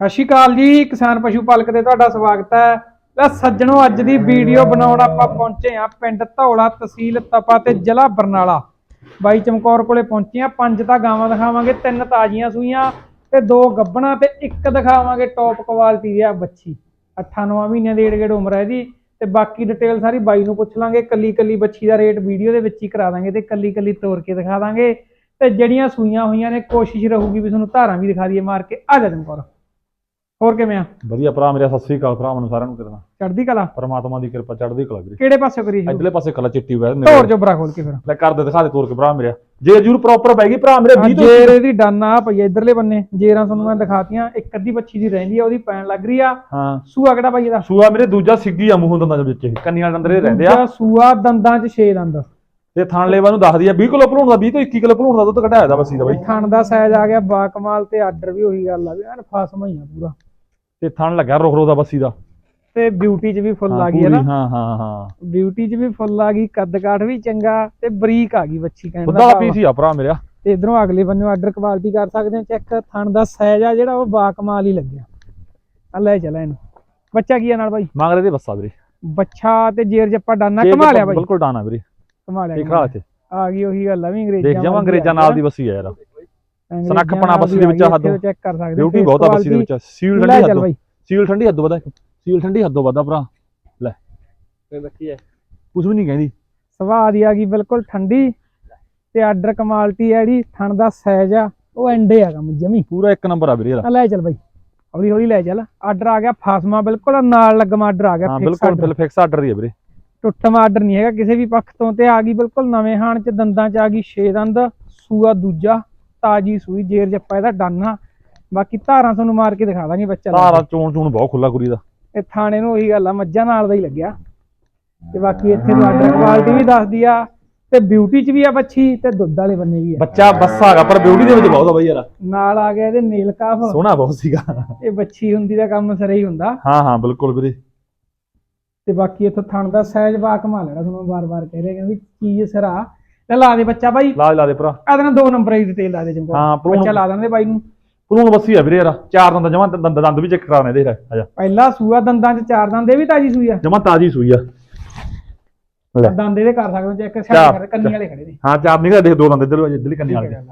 ਸਤਿ ਸ਼੍ਰੀ ਅਕਾਲ ਜੀ, ਕਿਸਾਨ ਪਸ਼ੂ ਪਾਲਕ ਤੇ ਤੁਹਾਡਾ ਸਵਾਗਤ ਹੈ। ਲੈ ਸੱਜਣੋ, ਅੱਜ ਦੀ ਵੀਡੀਓ ਬਣਾਉਣ ਆਪਾਂ ਪਹੁੰਚੇ ਆ ਪਿੰਡ ਧੌਲਾ ਤਹਿਸੀਲ ਤਪਾ ਤੇ ਜ਼ਿਲ੍ਹਾ ਬਰਨਾਲਾ। ਬਾਈ ਚਮਕੌਰ ਕੋਲੇ ਪਹੁੰਚੇ ਆ ਪੰਜ ਤਾਂ ਗਾਵਾਂ ਦਿਖਾਵਾਂਗੇ, ਤਿੰਨ ਤਾਜ਼ੀਆਂ ਸੂਈਆਂ ਤੇ ਦੋ ਗੱਬਣਾ ਤੇ ਇੱਕ ਦਿਖਾਵਾਂਗੇ ਟੌਪ ਕੁਆਲਿਟੀ ਦੀ ਆ ਬੱਚੀ। 8-9 ਮਹੀਨਿਆਂ ਦੀ ਏੜ ਉਮਰ ਹੈ ਜੀ ਤੇ ਬਾਕੀ ਡਿਟੇਲ ਸਾਰੀ ਬਾਈ ਨੂੰ ਪੁੱਛ ਲਾਂਗੇ ਕੱਲੀ ਕੱਲੀ ਬੱਚੀ ਦਾ ਰੇਟ ਵੀਡੀਓ ਦੇ ਵਿੱਚ ਹੀ ਕਰਾ ਦਾਂਗੇ ਤੇ ਕੱਲੀ ਕੱਲੀ ਤੋੜ ਕੇ ਦਿਖਾ ਦਾਂਗੇ। ਤੇ ਜਿਹੜੀਆਂ ਸੂਈਆਂ ਹੋਈਆਂ ਨੇ, ਕੋਸ਼ਿਸ਼ ਰਹੂਗੀ ਵੀ ਤੁਹਾਨੂੰ ਧਾਰਾਂ ਵੀ ਦਿਖਾ ਦਈਏ ਮਾਰ ਕੇ। ਆ ਜਾ ਚਮਕੌਰ। ਹੋਰ ਕਿਵੇਂ ਆ? ਵਧੀਆ ਭਰਾ ਮੇਰੇ ਸਤਿ ਸ੍ਰੀ ਅਕਾਲ ਭਰਾ ਮੈਨੂੰ ਸਾਰਿਆਂ ਨੂੰ ਕਰਨਾ ਚੜ੍ਹਦੀ ਕਲਾ? ਪਰਮਾਤਮਾ ਦੀ ਕਿਰਪਾ ਚੜ੍ਹਦੀ ਕਲਾ ਵੀਰੇ। ਕਿਹੜੇ ਪਾਸੇ ਕਰੀ ਸ਼ੁਰੂ ਇਧਰਲੇ ਪਾਸੇ ਕਲਾ ਚਿੱਟੀ ਵੈਰ ਤੋਰ ਜੋ ਬਰਾ ਖੋਲ ਕੇ ਫਿਰ। ਲੈ ਕਰ ਦੇ ਦਿਖਾ ਦੇ ਤੋਰ ਕੇ ਭਰਾ ਮੇਰਾ। ਜੇ ਜਰੂਰ ਪ੍ਰੋਪਰ ਪੈ ਗਈ ਭਰਾ ਮੇਰੇ 20 ਤੋਂ ਜੇਰ ਇਹਦੀ ਡਨ ਆ ਪਈ ਇਧਰਲੇ ਬੰਨੇ। ਜੇਰਾਂ ਤੁਹਾਨੂੰ ਮੈਂ ਦਿਖਾਤੀਆਂ ਇੱਕ ਅੱਧੀ ਬੱਚੀ ਦੀ ਰਹਿੰਦੀ ਆ ਉਹਦੀ ਪੈਣ ਲੱਗ ਰਹੀ ਆ। ਹਾਂ। ਸੂਆ ਕਿਹੜਾ ਪਾਈ ਇਹਦਾ? ਸੂਆ ਮੇਰੇ ਦੂਜਾ ਸਿੱਗੀ ਆ ਮੂੰਹ ਦੰਦਾਂ ਦੇ ਵਿੱਚ ਕੰਨੀਆਂ ਡੰਦਰੇ ਰਹਿੰਦੇ ਆ। ਸੂਆ ਦੰਦਾਂ 'ਚ 6 ਦੰਦ। ਤੇ ਥਣ ਲੇਵਾ ਨੂੰ ਦੱਸਦੀ ਆ 20 ਕਿਲੋ ਭਲੂਣ ਦਾ 20 ਤੋਂ 21 ਕਿਲੋ ਭਲੂਣ ਦਾ ਦੁੱਧ ਕਢਾਇਆ ਦਾ ਬੱਸੀ ਦਾ ਬਾਈ। ਥਣ ਦਾ ਸਾਈਜ਼ ਆ ਗਿਆ ਬਾ ਕਮਾਲ ਤੇ ਆਰਡਰ ਵੀ ਉਹੀ ਗੱਲ ਆ ਵੀ ਐਨ ਫਸਮਾ ਹੀ ਆ ਪੂਰਾ। ਤੇ ਥਣ ਲੱਗਾ ਰੋਖ ਰੋ ਦਾ ਬੱਸੀ ਦਾ। ਤੇ ਬਿਊਟੀ 'ਚ ਵੀ ਫੁੱਲ ਆ ਗਈ ਹੈ ਨਾ। ਹਾਂ ਹਾਂ ਹਾਂ। ਬਿਊਟੀ 'ਚ ਵੀ ਫੁੱਲ ਆ ਗਈ ਕੱਦ ਕਾਠ ਵੀ ਚੰਗਾ ਤੇ ਬਰੀਕ ਆ ਗਈ ਬੱਚੀ ਦਾ ਭਾਵ। ਆ। ਪੀਸ ਹੀ ਆ ਭਰਾ ਮੇਰਾ। ਤੇ ਇਧਰੋਂ ਅਗਲੇ ਬੰਨੇ ਆਰਡਰ ਕੁਆਲਿਟੀ ਕਰ ਸਕਦੇ ਹੋ ਚੈੱਕ ਥਣ ਦਾ ਸਾਈਜ਼ ਆ ਜਿਹੜਾ ਉਹ ਬਾ ਕਮਾਲ ਹੀ ਲੱਗਿਆ। ਆ ਲੈ ਚੱਲ ਇਹਨੂੰ। ਬੱਚਾ ਕੀ ਆ ਨਾਲ ਬਾਈ? ਮੰਗ ਰਹੇ ਤੇ ਬੱਸਾ ਵੀਰੇ। ਬੱਚਾ ਤੇ ਜੇਰ ਜੱਪਾ ਡਾਨਾ ਕਮਾ ਲਿਆ ਬਾਈ। ਬਿਲਕੁਲ ਡਾਣਾ ਵੀਰੇ। ਕਮਾ ਲਿਆ ਦੇਖ ਕਮਾ ਰਾ ਲਿਆ। ਇੱਥੇ ਆ ਗਈ ਉਹੀ ਗੱਲ ਆ ਵੀ ਅੰਗਰੇਜ਼ਾਂ ਦੇਖ ਜਾਵਾਂ ਅੰਗਰੇਜ਼ਾਂ ਨਾਲ ਦੀ ਬੱਸੀ ਆ ਯਾਰ। ਸਨੱਖਪਣਾ ਨਾਲ ਬੱਸੀ ਦੀ ਦੇ ਵਿੱਚ ਆ ਗਈ, ਹੱਦੋਂ। ਚੈੱਕ ਕਰ ਸਕਦੇ ਬਿਊਟੀ ਬਹੁਤ ਆ ਬੱਸੀ ਦੇ। ਵਿੱਚ। ਸੀਲ ਠੰਡੀ ਹੱਦੋਂ ਬਾਈ। ਸੀਲ ਠੰਡੀ ਹੱਦੋਂ ਵਧਾ ਸੀਲ ਠੰਡੀ ਹੱਦੋਂ ਵਧਾ ਭਰਾ। ਲੈ। ਬੱਚੀ ਹੈ ਕੁਝ ਵੀ ਨਹੀਂ ਕਹਿੰਦੀ। ਸਵਾਦ ਹੀ ਆ ਗਈ ਬਿਲਕੁਲ ਠੰਡੀ। ਤੇ ਆਰਡਰ ਕਮਾਲਟੀ ਹੈ ਜਿਹੜੀ ਥਣ ਦਾ ਸਾਈਜ਼ ਆ ਉਹ ਐਂਡੇ ਆ ਕੰਮ ਜਮੀ। ਪੂਰਾ ਇੱਕ ਨੰਬਰ ਆ ਵੀਰੇ ਇਹਦਾ। ਆ ਲੈ ਚੱਲ ਬਾਈ। ਹੌਲੀ ਹੌਲੀ ਲੈ ਚੱਲ। ਆਰਡਰ ਆ ਗਿਆ ਫਾਸਮਾ ਬਿਲਕੁਲ ਨਾਲ ਲੱਗਮਾ ਆਰਡਰ ਆ ਗਿਆ ਹਾਂ ਬਿਲਕੁਲ। ਬਿਲ ਫਿਕਸ ਆਰਡਰ ਹੀ ਹੈ ਵੀਰੇ। ਟੁੱਟਮਾ ਆਰਡਰ ਨਹੀਂ ਹੈਗਾ ਕਿਸੇ ਵੀ ਪੱਖ ਤੋਂ ਤੇ ਆ ਗਈ ਬਿਲਕੁਲ ਨਵੇਂ ਹਾਣ ਚ ਦੰਦਾਂ ਚ ਆ ਗਈ 6 ਦੰਦ ਸੂਆ ਦੂਜਾ। ਤਾਜੀ ਸੂਈ ਜੇਰ ਜੱਪਾ ਇਹਦਾ ਡਾਨਾ ਬਾਕੀ ਧਾਰਾਂ ਤੁਹਾਨੂੰ ਮਾਰ ਕੇ ਦਿਖਾ ਦਾਂਗੇ ਬੱਚਾ ਧਾਰਾ ਚੋਣ ਚੋਣ ਬਹੁਤ ਖੁੱਲਾ ਕੁੜੀ ਦਾ। ਇਹ ਥਾਣੇ ਨੂੰ ਉਹੀ ਗੱਲ ਆ ਮੱਝਾਂ ਨਾਲ ਦਾ ਹੀ ਲੱਗਿਆ। ਤੇ ਬਾਕੀ ਇੱਥੇ ਨੂੰ ਆਰਡਰ ਕੁਆਲਿਟੀ ਵੀ ਦੱਸਦੀ ਆ ਤੇ ਬਿਊਟੀ ਚ ਵੀ ਆ ਬੱਚੀ ਤੇ ਦੁੱਧ ਵਾਲੇ ਬੰਨੇ ਵੀ ਆ। ਬੱਚਾ ਬੱਸਾ ਹੈਗਾ ਪਰ ਬਿਊਟੀ ਦੇ ਵਿੱਚ ਬਹੁਤ ਆ ਬਾਈ ਯਾਰ। ਨਾਲ ਆ ਗਿਆ ਇਹਦੇ ਨੀਲ ਕਾਫ ਸੋਹਣਾ ਬਹੁਤ ਸੀਗਾ। ਇਹ ਬੱਚੀ ਹੁੰਦੀ ਦਾ ਕੰਮ ਸਰੇ ਹੀ ਹੁੰਦਾ। ਹਾਂ ਹਾਂ ਬਿਲਕੁਲ ਵੀਰੇ। ਤੇ ਬਾਕੀ ਇੱਥੋਂ ਥਣ ਦਾ ਸਾਈਜ਼ ਵਾ ਕਮਾ ਲੈਣਾ ਤੁਹਾਨੂੰ ਵਾਰ-ਵਾਰ ਕਹਿ ਰਿਹਾ ਕਿ ਚੀਜ਼ ਸਿਰਾ ਲੈ ਲਾ ਦੇ ਬੱਚਾ ਬਾਈ। ਲਾ ਲਾ ਦੇ ਭਰਾ। ਆ ਦੇਣਾ ਦੋ ਨੰਬਰ ਦੀ ਡਿਟੇਲ ਲਾ ਦੇ ਚੰਗਾ। ਹਾਂ, ਭਰੂਣ- ਬੱਚਾ ਲਾ ਦਿੰਦੇ ਬਾਈ ਨੂੰ। ਭਲੂਣ ਬੱਸੀ ਆ ਵੀਰੇ ਯਾਰ ਚਾਰ ਦੰਦ ਜਮਾ ਦੰਦ ਦੰਦ ਵੀ ਚੈੱਕ ਕਰਾਣੇ ਦੇ ਆ ਜਾ। ਪਹਿਲਾ ਸੂਆ ਦੰਦਾਂ ਚ ਚਾਰ ਦੰਦ ਇਹ ਵੀ ਤਾਜੀ ਸੂਈ ਆ। ਜਮਾ ਤਾਜੀ ਸੂਈ ਆ। ਲੈ। ਦੰਦ ਇਹਦੇ ਕਰ ਸਕਦੇ ਹੋ ਚੈੱਕ ਚਾਰ। ਕਰ ਕੰਨੀ ਵਾਲੇ ਖੜੇ ਨੇ। ਹਾਂ ਚਾਰ ਨਿਕਲ ਦੇਖ ਦੋ ਦੰਦ ਇੱਧਰ ਇੱਧਰਲੀ ਕੰਨੀ ਵਾਲੇ। ਆ।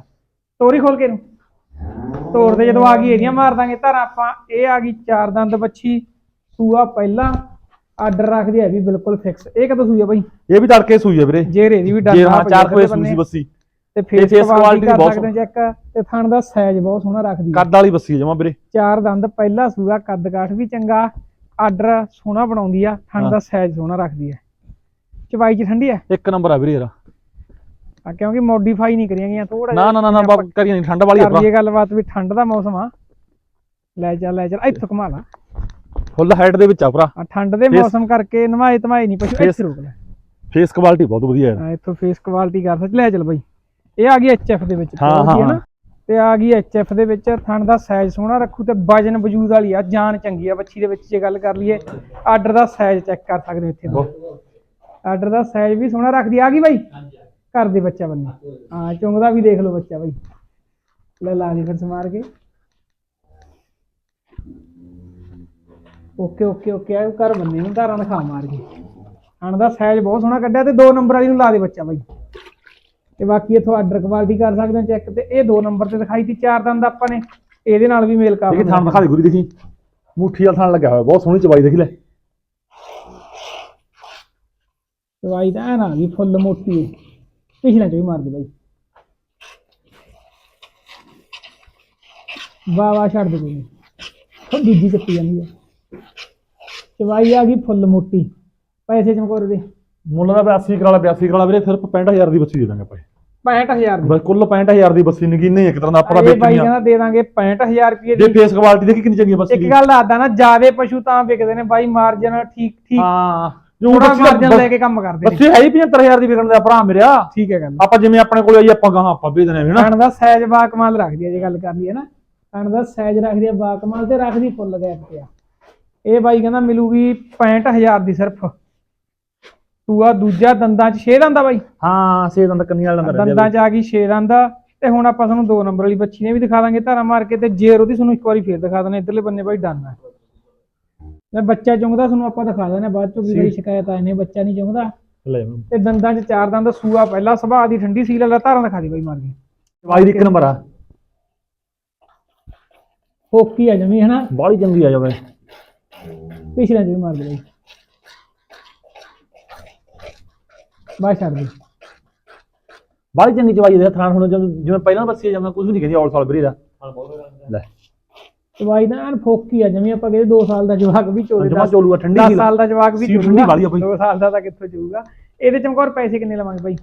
ਤੋਰੀ ਖੋਲ ਕੇ ਨੂੰ ਦੇ ਜਦੋਂ ਆ ਗਈ ਇਹਦੀਆਂ ਮਾਰ ਦਾਂਗੇ। ਧਰ ਆਪਾਂ ਇਹ ਆ ਗਈ ਚਾਰ ਦੰਦ ਬੱਚੀ ਸੂਆ ਪਹਿਲਾ। ਆਰਡਰ ਰੱਖਦੀ ਹੈ ਵੀ ਬਿਲਕੁਲ ਫਿਕਸ ਇਹ ਕਦੋਂ ਸੂਈ ਆ ਬਾਈ? ਇਹ ਵੀ ਤੜਕੇ ਸੂਈ ਆ ਵੀਰੇ। ਜੇ ਰੇਦੀ ਵੀ ਜੇ ਡਾਲਾ ਹਾਂ ਚਾਰ ਕੋਈ ਸੂਈ ਸੀ ਬੱਸੀ। ਤੇ ਫੇਸ ਕੁਆਲਿਟੀ ਬਹੁਤ ਸਕਦੇ ਚੈੱਕ ਤੇ ਥਣ ਦਾ ਸਾਈਜ਼ ਬਹੁਤ ਸੋਹਣਾ ਰੱਖਦੀ ਕੱਦ ਵਾਲੀ ਬੱਸੀ ਆ ਜਮਾ ਵੀਰੇ। ਚਾਰ ਦੰਦ ਪਹਿਲਾ ਸੂਆ ਕੱਦ ਕਾਠ ਵੀ ਚੰਗਾ। ਆਰਡਰ ਸੋਹਣਾ ਬਣਾਉਂਦੀ ਆ ਥਣ। ਦਾ ਸਾਈਜ਼ ਸੋਹਣਾ ਰੱਖਦੀ ਹੈ ਚਵਾਈ ਚ ਠੰਡੀ ਹੈ ਇੱਕ ਨੰਬਰ ਆ ਵੀਰੇ ਯਾਰ ਆ ਕਿਉਂਕਿ ਮੋਡੀਫਾਈ ਨਹੀਂ ਕਰੀਆਂ ਗਈਆਂ ਥੋੜਾ ਨਾ ਨਾ ਨਾ ਨਾ ਬਾ ਕਰੀਆਂ ਨਹੀਂ ਠੰਡ ਵਾਲੀ ਆ ਲਈਏ ਗੱਲਬਾਤ ਵੀ ਠੰਡ ਦਾ ਮੌਸਮ ਆ। ਲੈ ਚੱਲ ਲੈ ਚੱਲ ਇੱਥੋਂ ਘੁਮਾ ਲਾ। ਫੁੱਲ ਹਾਈਟ ਦੇ ਵਿੱਚ ਆ ਭਰਾ। ਆ ਠੰਡ ਦੇ ਮੌਸਮ ਕਰਕੇ ਨਵਾਏ ਧਮਾਏ ਨਹੀਂ ਪਸ਼ੂ ਇੱਥੇ ਰੁਕ ਲੈ। ਫੇਸ ਕੁਆਲਿਟੀ ਬਹੁਤ ਵਧੀਆ ਆ ਇੱਥੋਂ ਫੇਸ ਕੁਆਲਿਟੀ ਕਰ ਸਕ ਲੈ ਚੱਲ ਬਾਈ। ਇਹ ਆ ਗਈ ਐਚਐਫ ਦੇ ਵਿੱਚ। ਹਾਂ, ਹੈ ਹਾਂ। ਤੇ ਆ ਗਈ ਐਚਐਫ ਦੇ ਵਿੱਚ। ਥਣ ਦਾ ਸਾਈਜ਼ ਸੋਹਣਾ ਰੱਖੂ ਤੇ ਵਜਨ ਵਜੂਦ ਵਾਲੀ ਆ। ਜਾਨ ਚੰਗੀ ਆ ਬੱਚੀ ਦੇ ਵਿੱਚ ਜੇ ਗੱਲ ਕਰ ਲਈਏ। ਆਰਡਰ ਦਾ ਸਾਈਜ਼ ਚੈੱਕ ਕਰ ਸਕਦੇ ਹੋ ਇੱਥੇ ਆਰਡਰ ਦਾ ਸਾਈਜ਼ ਵੀ ਸੋਹਣਾ ਰੱਖਦੀ। ਆ ਗਈ ਬਾਈ? ਘਰ ਦੇ ਬੱਚਾ ਬੰਨੇ ਹਾਂ ਚੁੰਗਦਾ ਵੀ ਦੇਖ ਲਓ ਬੱਚਾ ਬਾਈ। ਲੈ ਲਾ ਦੇ ਫਿਰ ਸਮਾਰ ਕੇ। ਓਕੇ ਓਕੇ ਓਕੇ ਆ ਘਰ ਬੰਨੇ ਨੂੰ ਧਾਰਾਂ ਦਿਖਾ ਮਾਰ ਕੇ। ਹਣ ਦਾ ਸਾਈਜ਼ ਬਹੁਤ ਸੋਹਣਾ ਕੱਢਿਆ ਤੇ ਦੋ ਨੰਬਰ ਵਾਲੀ ਨੂੰ ਲਾ ਦੇ ਬੱਚਾ ਬਾਈ। ਤੇ ਬਾਕੀ ਇਥੋਂ ਆਰਡਰ ਕੁਆਲਿਟੀ ਕਰ ਸਕਦੇ ਹੋ ਚੈੱਕ ਤੇ ਇਹ ਦੋ ਨੰਬਰ ਤੇ ਦਿਖਾਈ ਤੀ ਚਾਰ ਦੰਦ ਆਪਾਂ ਨੇ ਇਹਦੇ ਨਾਲ ਵੀ ਮੇਲ ਕਾਫੀ ਥਣ ਦਿਖਾ ਦੇ ਗੁਰੀ ਦੇਖੀ। ਮੁੱਠੀ ਵਾਲਾ ਥਣ ਲੱਗਿਆ ਹੋਇਆ ਬਹੁਤ ਸੋਹਣੀ ਚਵਾਈ ਦੇਖ ਲੈ। ਦਵਾਈ ਤਾਂ ਆ ਗਈ ਫੁੱਲ ਮੋਟੀ ਹੈ ਪਿਛਲਾ ਚ ਵੀ ਮਾਰ ਦੇ ਬਾਈ। ਵਾਹ ਵਾਹ ਛੱਡ ਦੇ ਕੋਈ ਉਹ ਦੂਜੀ ਚੱਪੀ ਜਾਂਦੀ ਹੈ ਚਵਾਈ ਆ ਗਈ ਫੁੱਲ ਮੋਟੀ। ਪੈਸੇ ਚਮਕੌਰ ਦੇ। ਮੁੱਲ ਦਾ 82 ਕਰਾਲਾ 82 ਕਰਾਲਾ ਵੀਰੇ ਸਿਰਫ 65000 ਦੀ ਬੱਸੀ ਦੇ ਦਾਂਗੇ ਆਪਾਂ 65000 ਦੀ। ਬਸ ਕੁੱਲ 65000 ਦੀ ਬੱਸੀ ਨਹੀਂ ਇੱਕ ਤਰ੍ਹਾਂ ਦਾ ਆਪਣਾ ਇਹ ਬਾਈ ਵੇਚਣੀ ਆ। ਕਹਿੰਦਾ ਦੇ ਦਾਂਗੇ 65000 ਰੁਪਏ ਜੇ ਦੀ ਫੇਸ ਕੁਆਲਿਟੀ ਦੇਖੀ ਕਿੰਨੀ ਚੰਗੀ ਬੱਸੀ ਇੱਕ ਗੱਲ ਦੱਸਦਾ ਨਾ ਜਿਆਦੇ ਪਸ਼ੂ ਤਾਂ ਵਿਕਦੇ ਨੇ ਬਾਈ ਮਾਰਜਨ ਠੀਕ ਠੀਕ। ਹਾਂ। ਜੋ ਬੱਸੀ ਮਾਰਜਨ ਲੈ ਕੇ ਕੰਮ ਕਰਦੇ ਨੇ। ਬੱਸੀ ਹੈ ਹੀ 75000 ਦੀ ਵਿਕਣ ਦਾ ਭਰਾ ਮੇਰਾ ਠੀਕ ਹੈ ਗੱਲ। ਆਪਾਂ ਜਿਵੇਂ ਆਪਣੇ ਕੋਲ ਆਈ ਆਪਾਂ ਗਾਹਾਂ ਆਪਾਂ ਵੇਚ ਦੇਣੇ ਹਨਾ। ਕਣ ਦਾ ਸਾਈਜ਼ ਬਾ ਕਮਾਲ ਰੱਖਦੀ ਹੈ ਜੇ ਗੱਲ ਕਰ ਲਈਏ ਨਾ। ਕਣ ਦਾ ਸਾਈਜ਼ ਰੱਖਦੀ ਹੈ ਬਾ ਕਮਾਲ ਤੇ ਰੱਖਦੀ ਫੁੱਲ ਗੈਪ ਤੇ ਆ। ਇਹ ਬਾਈ ਕਹਿੰਦਾ ਮਿਲੂਗੀ 65000 ਦੀ ਸਿਰਫ। ਤੂਆ ਦੂਜਾ ਦੰਦਾਂ 'ਚ 6 ਦੰਦਾ ਬਾਈ। ਹਾਂ ਸੇ ਦੰਦ ਕੰਨੀ ਵਾਲਾ ਦੰਦ ਰਹਿੰਦੇ ਦੰਦਾਂ 'ਚ ਆ ਗਈ 6 ਦੰਦਾ ਤੇ ਹੁਣ ਆਪਾਂ ਤੁਹਾਨੂੰ ਦੋ ਨੰਬਰ ਵਾਲੀ ਬੱਚੀ ਨੇ ਵੀ ਦਿਖਾ ਦਾਂਗੇ ਧਾਰਾ ਮਾਰ ਕੇ ਤੇ ਜੇਰ ਉਹਦੀ ਤੁਹਾਨੂੰ ਇੱਕ ਵਾਰੀ ਫੇਰ ਦਿਖਾ ਦਿੰਦੇ ਇਧਰਲੇ ਬੰਨੇ ਬਾਈ ਡਨ ਹੈ ਮੈਂ ਬੱਚਾ ਚੁੰਗਦਾ ਤੁਹਾਨੂੰ ਆਪਾਂ ਦਿਖਾ ਹਾਂ, ਬਾਅਦ ਚੋਂ ਕੀ ਕੋਈ ਸ਼ਿਕਾਇਤ ਆਏ ਨੇ ਬੱਚਾ ਨਹੀਂ ਚੁੰਗਦਾ। ਤੇ ਦੰਦਾਂ 'ਚ ਚਾਰ ਦੰਦ ਸੂਆ ਪਹਿਲਾ ਸੁਭਾਅ ਦੀ ਠੰਡੀ ਸੀਲ ਵਾਲਾ ਧਾਰਾਂ ਦਿਖਾ ਦੀ ਬਾਈ ਮਾਰ ਕੇ। ਚਵਾਈ ਦੀ ਇੱਕ ਨੰਬਰ ਆ। ਹੋਕੀ ਆ ਜਮੀ ਹਨਾ? ਬਾਹਲੀ ਚੰਗੀ ਆ ਜਾਵੇ। ਪਿਛਲੇ 'ਚ ਵੀ ਮਾਰ ਦੇ ਬਾਈ। ਬਾਈ ਛੱਡ ਦੇ। ਬਾਹਲੀ ਚੰਗੀ ਚਵਾਈ ਦੇ ਥਾਣ ਹੁਣ ਜਦੋਂ- ਜਿਵੇਂ ਪਹਿਲਾਂ ਬੱਸੀ ਜਾਂਦਾ ਕੁਝ ਵੀ ਨਹੀਂ ਕਹਿੰਦੀ ਔਲ ਸਾਲ ਵੀਰੇ ਦਾ ਲੈ। ਦਵਾਈ ਦਾ ਐਨ ਫੋਕੀ ਆ ਜਮੀ ਆਪਾਂ ਕਹਿੰਦੇ 2 ਸਾਲ ਦਾ ਜਵਾਕ ਵੀ ਚੋਲੇ ਜਮਾ ਚੋਲੂਆ ਠੰਡੀ 10 ਸੀ ਸਾਲ ਦਾ ਜਵਾਕ ਵੀ ਸੀਲ ਠੰਡੀ ਵਾਲੀ ਆ ਬਾਈ। 2 ਸਾਲ ਦਾ ਤਾਂ ਕਿੱਥੋਂ ਚੂਗਾ ਇਹਦੇ ਚਮਕੌਰ ਪੈਸੇ ਕਿੰਨੇ ਲਵਾਂਗੇ ਬਾਈ?